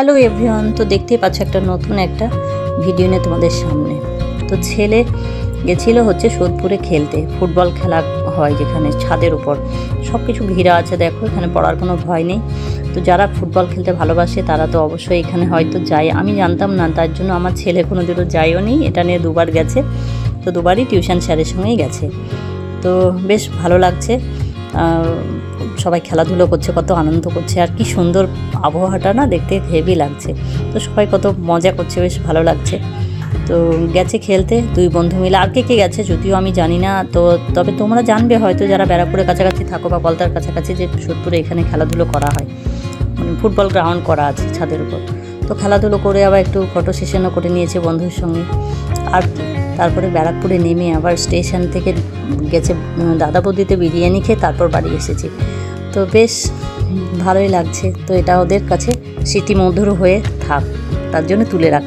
Hello everyone তো দেখতেই পাচ্ছ একটা নতুন একটা ভিডিও নিয়ে তোমাদের সামনে। তো ছেলে গেছিল হচ্ছে সোদপুরে খেলতে, ফুটবল খেলা হয় যেখানে ছাদের উপর। সব কিছু ঘিরা আছে দেখো, এখানে পড়ার কোনো ভয় নেই। তো যারা ফুটবল খেলতে ভালোবাসে তারা তো অবশ্যই এখানে হয়তো যায়। আমি জানতাম না, তার জন্য আমার ছেলে কোনো দিনও যায়ও নি এটা নিয়ে দুবার গেছে। তো দুবারই টিউশন স্যারের সঙ্গেই গেছে। তো বেশ ভালো লাগছে। সবাই খেলাধুলো করছে, কত আনন্দ করছে, আর কি সুন্দর আবহাওয়াটা না দেখতে হেভি লাগছে। তো সবাই কত মজা করছে, বেশ ভালো লাগছে। তো গেছে খেলতে, দুই বন্ধু মিলে। আর কে কে গেছে যদিও আমি জানি না। তো তবে তোমরা জানবে হয়তো যারা ব্যারাকপুরের কাছাকাছি থাকো বা কলতার কাছাকাছি যে সোদপুরে এখানে খেলাধুলো করা হয়। মানে ফুটবল গ্রাউন্ড করা আছে ছাদের উপর। তো খেলাধুলো করে আবার একটু ফটো সেশনও করে নিয়েছে বন্ধুর সঙ্গে। আর তারপরে ব্যারাকপুরে নেমে আবার স্টেশন থেকে গেছে দাদা বৌদিতে বিরিয়ানি খেয়ে তারপর বাড়ি এসেছি। তো বেশ ভালোই লাগছে। তো এটা ওদের কাছে স্মৃতিমধুর হয়ে থাক, তার জন্য তুলে রাখলাম।